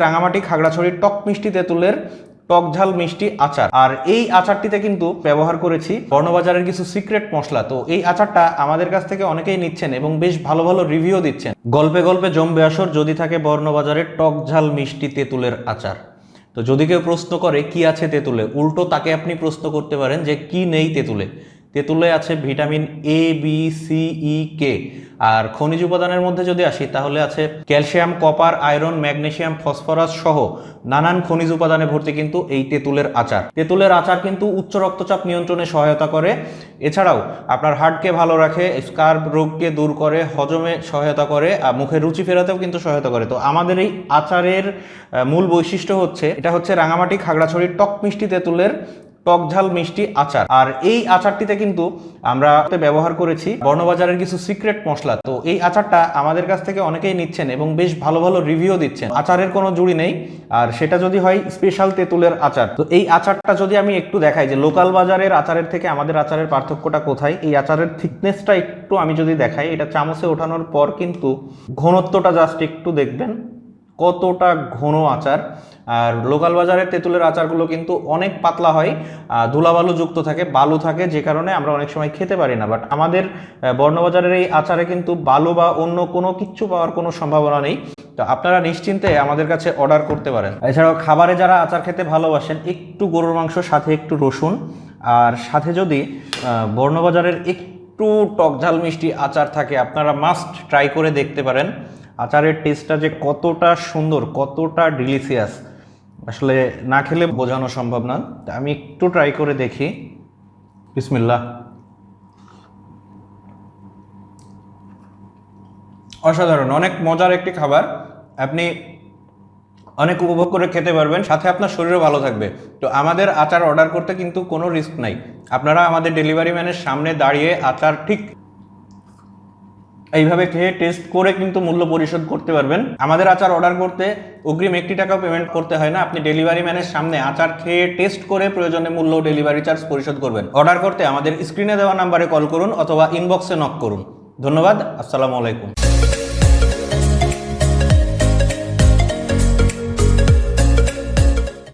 রাঙামাটি খাগড়াছড়ির টক মিষ্টি তেঁতুলের টক ঝাল মিষ্টি আচার। আর এই আচারটিতে কিন্তু ব্যবহার করেছি বর্ণবাজারের কিছু সিক্রেট মশলা। তো এই আচারটা আমাদের কাছ থেকে অনেকেই নিচ্ছেন এবং বেশ ভালো ভালো রিভিউ দিচ্ছেন। গল্পে গল্পে জমবে আসর যদি থাকে বর্ণবাজারের টক ঝাল মিষ্টি তেঁতুলের আচার। তো যদি কেউ প্রশ্ন করে, কি আছে তেঁতুলে? উল্টো তাকে আপনি প্রশ্ন করতে পারেন যে, কি নেই তেঁতুলে? তেঁতুলে আছে vitamin A B C E K আর খনিজ উপাদানের মধ্যে যদি আসি, তাহলে আছে calcium, copper, iron magnesium phosphorus সহ নানান খনিজ উপাদানে ভর্তি কিন্তু এই তেঁতুলের আচার। তেঁতুলের আচার কিন্তু উচ্চ রক্তচাপ নিয়ন্ত্রণে সহায়তা করে। এছাড়াও আপনার হার্টকে ভালো রাখে স্কার্ব রোগকে দূর করে, হজমে সহায়তা করে, আর মুখে রুচি ফেরাতেও কিন্তু সহায়তা করে। তো আমাদের এই আচারের মূল বৈশিষ্ট্য হচ্ছে, এটা হচ্ছে রাঙামাটি খাগড়াছড়ির টক মিষ্টি তেঁতুলের টক ঝাল মিষ্টি আচার। আর এই আচারটিতে কিন্তু আমরা ব্যবহার করেছি বর্ণবাজারের কিছু সিক্রেট মশলা। তো এই আচারটা আমাদের কাছ থেকে অনেকেই নিচ্ছেন এবং বেশ ভালো ভালো রিভিউ দিচ্ছেন। আচারের কোনো জুড়ি নেই। আর সেটা যদি হয় স্পেশাল তেঁতুলের আচার। তো এই আচারটা যদি আমি একটু দেখাই যে লোকাল বাজারের আচারের থেকে আমাদের আচারের পার্থক্যটা কোথায়? এই আচারের থিকনেসটা একটু আমি যদি দেখাই, এটা চামচে ওঠানোর পর কিন্তু ঘনত্বটা জাস্ট একটু দেখবেন। কতটা ঘন আচার। আর লোকাল বাজারের তেঁতুলের আচারগুলো কিন্তু অনেক পাতলা হয় ধুলাবালু যুক্ত থাকে, বালু থাকে, যে কারণে আমরা অনেক সময় খেতে পারি না। বাট আমাদের বর্ণবাজারের এই আচারে কিন্তু বালু বা অন্য কোনো কিচ্ছু পাওয়ার কোনো সম্ভাবনা নেই। তো আপনারা নিশ্চিন্তে আমাদের কাছে অর্ডার করতে পারেন। এছাড়াও খাবারে যারা আচার খেতে ভালোবাসেন, একটু গরুর মাংস, সাথে একটু রসুন। আর সাথে যদি বর্ণবাজারের একটু টক ঝাল মিষ্টি আচার থাকে, আপনারা মাস্ট ট্রাই করে দেখতে পারেন। আচারের টেস্টটা যে কতটা সুন্দর, কতটা ডিলিশিয়াস আসলে না খেলে বোঝানো সম্ভব না। আমি একটু ট্রাই করে দেখি। বিসমিল্লাহ। অসাধারণ, অনেক মজার একটি খাবার। আপনি অনেক উপভোগ করে খেতে পারবেন, সাথে আপনার শরীরও ভালো থাকবে। তো আমাদের আচার অর্ডার করতে কিন্তু কোনো রিস্ক নাই। আপনারা আমাদের ডেলিভারি ম্যানের সামনে দাঁড়িয়ে আচার ঠিক এইভাবে খেয়ে টেস্ট করে কিন্তু মূল্য পরিশোধ করতে পারবেন। আমাদের আচার অর্ডার করতে অগ্রিম একটি টাকাও পেমেন্ট করতে হয় না। আপনি ডেলিভারি ম্যানের সামনে আচার খেয়ে টেস্ট করে প্রয়োজনে মূল্য ডেলিভারি চার্জ পরিশোধ করবেন। অর্ডার করতে আমাদের স্ক্রিনে দেওয়া নাম্বারে কল করুন অথবা ইনবক্সে নক করুন। ধন্যবাদ, আসসালামু আলাইকুম।